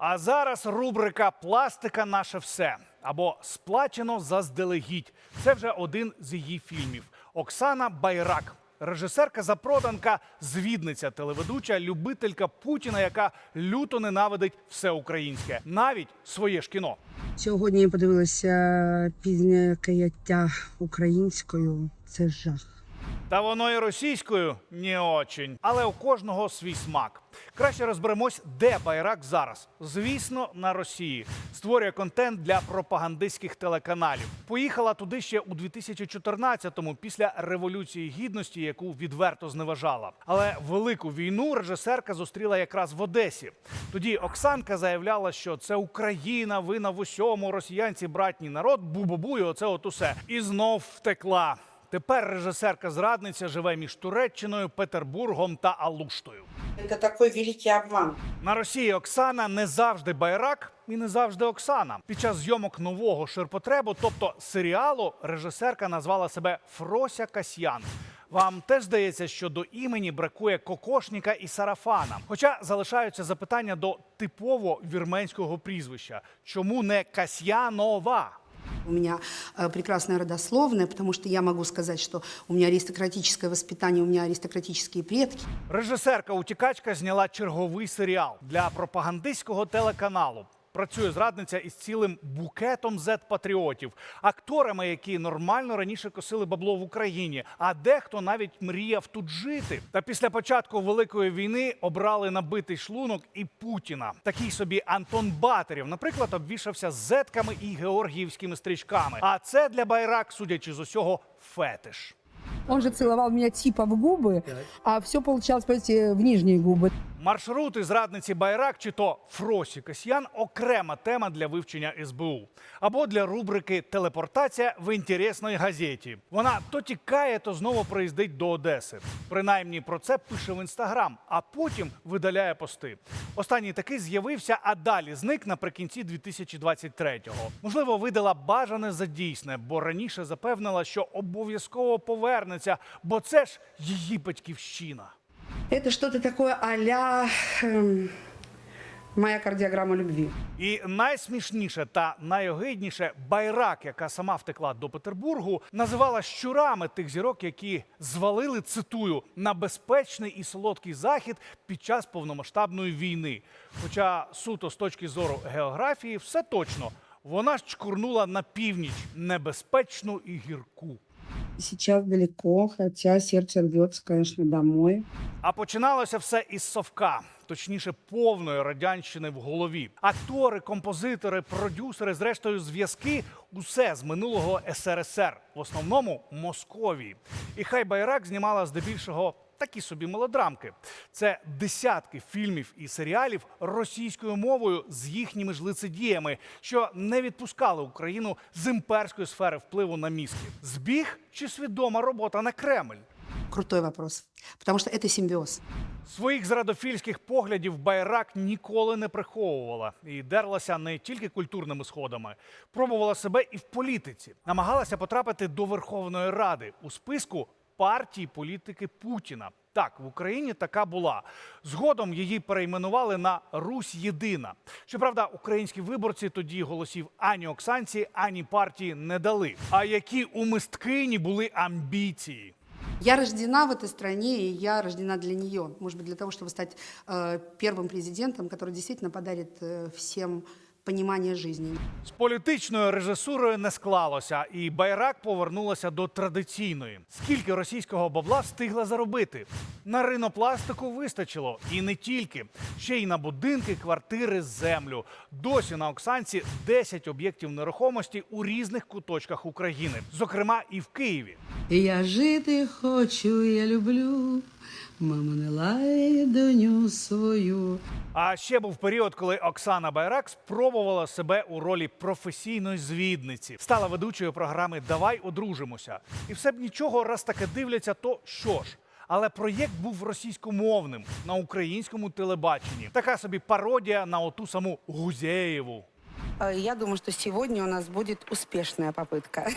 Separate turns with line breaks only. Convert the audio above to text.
А зараз рубрика Пластика наше все або Сплачено заздалегідь. Це вже один з її фільмів. Оксана Байрак, режисерка запроданка, звідниця, телеведуча, любителька Путіна, яка люто ненавидить все українське, навіть своє ж кіно.
Сьогодні я подивилася пізнє каяття українською. Це жах.
Та воно і російською не очень. Але у кожного свій смак. Краще розберемось, де Байрак зараз. Звісно, на Росії створює контент для пропагандистських телеканалів. Поїхала туди ще у 2014-му, після революції гідності, яку відверто зневажала. Але велику війну режисерка зустріла якраз в Одесі. Тоді Оксанка заявляла, що це Україна, вина в усьому, росіянці, братній народ, бу-бу-бу, і оце от усе. І знов втекла. Тепер режисерка зрадниця живе між Туреччиною, Петербургом та Алуштою.
Это такой великий обман.
На Росії Оксана не завжди байрак і не завжди Оксана. Під час зйомок нового ширпотребу, тобто серіалу, режисерка назвала себе Фрося Касьян. Вам теж здається, що до імені бракує кокошніка і сарафана. Хоча залишаються запитання до типово вірменського прізвища: чому не Касьянова?
У меня э, прекрасная родословная, потому что я могу сказать, что у меня аристократическое воспитание, у меня аристократические предки.
Режисерка утікачка зняла черговий серіал для пропагандистського телеканалу. Працює зрадниця із цілим букетом зет-патріотів, акторами, які нормально раніше косили бабло в Україні, а дехто навіть мріяв тут жити. Та після початку великої війни обрали набитий шлунок і Путіна. Такий собі Антон Батерів, наприклад, обвішався зетками і георгіївськими стрічками. А це для Байрак, судячи з усього, фетиш.
Он же целовал меня типа в губы, а все получалось, в нижние губы.
Маршрути зрадниці Байрак чи то Фросі Касьян окрема тема для вивчення СБУ або для рубрики Телепортація в інтересній газеті. Вона то тікає, то знову приїздить до Одеси. Принаймні про це пише в інстаграм, а потім видаляє пости. Останній такий з'явився, а далі зник наприкінці 2023-го. Можливо, видала бажане за дійсне, бо раніше запевнила, що обов'язково повернеться, бо це ж її батьківщина.
Это что-то такое а-ля эм, моя кардиограмма любви.
І найсмішніше та найогидніше Байрак, яка сама втекла до Петербургу, називала щурами тих зірок, які звалили цитую на безпечний і солодкий захід під час повномасштабної війни. Хоча суто з точки зору географії, все точно вона ж чкурнула на північ небезпечну і гірку.
Сейчас далеко, хотя сердце рвется, конечно, домой.
А починалося все із совка, точніше, повної радянщини в голові. Актори, композитори, продюсери, зрештою, зв'язки усе з минулого СРСР, в основному Московії. І хай Байрак знімала здебільшого. Такі собі мелодрамки. Це десятки фільмів і серіалів російською мовою з їхніми ж лицедіями, що не відпускали Україну з імперської сфери впливу на мізки. Збіг чи свідома робота на Кремль?
Крутой вопрос. Потому что это симбиоз.
Своїх зрадофільських поглядів Байрак ніколи не приховувала і дерлася не тільки культурними сходами, пробувала себе і в політиці, намагалася потрапити до Верховної Ради у списку партії політики Путіна. Так, в Україні така була. Згодом її перейменували на Русь Єдина. Щоправда, українські виборці тоді голосів ані Оксанці, ані партії не дали. А які у мисткині були амбіції?
Я рождена в этой стране, и я рождена для нее. Может быть, для того, чтобы стать э, первым президентом, который действительно подарит э, всем понимание жизни.
З політичною режисурою не склалося, і Байрак повернулася до традиційної. Скільки російського бабла встигла заробити? На ринопластику вистачило, і не тільки ще й на будинки, квартири, землю. Досі на Оксанці 10 об'єктів нерухомості у різних куточках України, зокрема і в Києві.
Я жити хочу, я люблю. Мама не лає доню свою.
А ще був період, коли Оксана Байрак спробувала себе у ролі професійної звідниці, стала ведучою програми Давай одружимося. І все б нічого, раз таке дивляться, то що ж? Але проєкт був російськомовним на українському телебаченні. Така собі пародія на оту саму Гузєєву.
Э, Я думаю, что сегодня у нас будет успешная попытка.